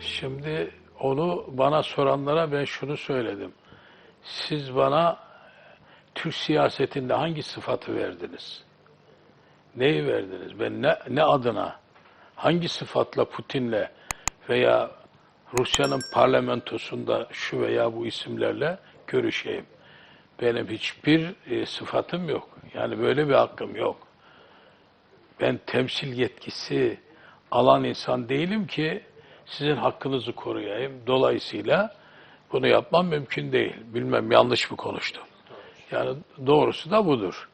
Şimdi onu bana soranlara ben şunu söyledim. Siz bana Türk siyasetinde hangi sıfatı verdiniz? Neyi verdiniz? Ben ne, ne adına, hangi sıfatla Putin'le veya Rusya'nın parlamentosunda şu veya bu isimlerle görüşeyim? Benim hiçbir e, sıfatım yok. Yani böyle bir hakkım yok. Ben temsil yetkisi alan insan değilim ki sizin hakkınızı koruyayım. Dolayısıyla bunu yapmam mümkün değil. Bilmem yanlış mı konuştum. Yani doğrusu da budur.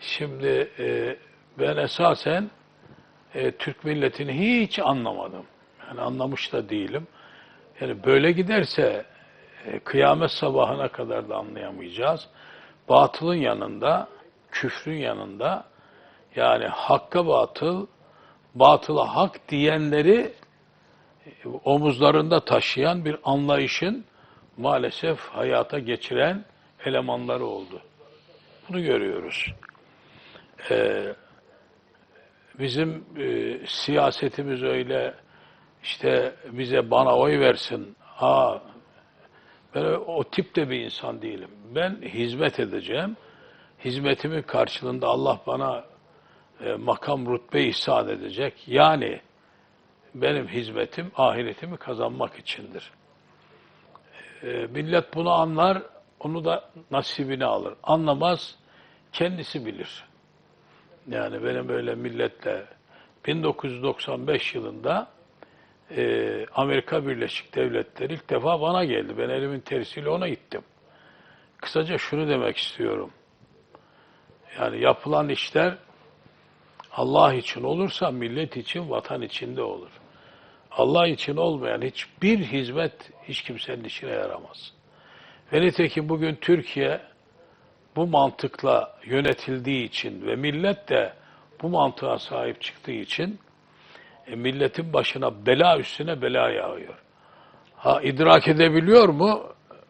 Şimdi e, ben esasen e, Türk milletini hiç anlamadım. Yani anlamış da değilim. Yani böyle giderse e, kıyamet sabahına kadar da anlayamayacağız. Batılın yanında, küfrün yanında yani hakka batıl, batıla hak diyenleri omuzlarında taşıyan bir anlayışın maalesef hayata geçiren elemanları oldu. Bunu görüyoruz. Ee, bizim e, siyasetimiz öyle işte bize bana oy versin. Aa, ben o- tipte bir insan değilim. Ben hizmet edeceğim. Hizmetimin karşılığında Allah bana e, makam rütbe ihsan edecek. Yani benim hizmetim ahiretimi kazanmak içindir. E, millet bunu anlar, onu da nasibini alır. Anlamaz, kendisi bilir. Yani benim böyle milletle 1995 yılında e, Amerika Birleşik Devletleri ilk defa bana geldi. Ben elimin tersiyle ona gittim. Kısaca şunu demek istiyorum. Yani yapılan işler Allah için olursa millet için, vatan için de olur. Allah için olmayan hiçbir hizmet hiç kimsenin işine yaramaz. Ve nitekim bugün Türkiye bu mantıkla yönetildiği için ve millet de bu mantığa sahip çıktığı için e, milletin başına bela üstüne bela yağıyor. Ha idrak edebiliyor mu?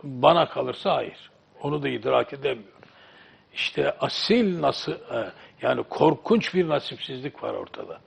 Bana kalırsa hayır. Onu da idrak edemiyor. İşte asil nasıl yani korkunç bir nasipsizlik var ortada.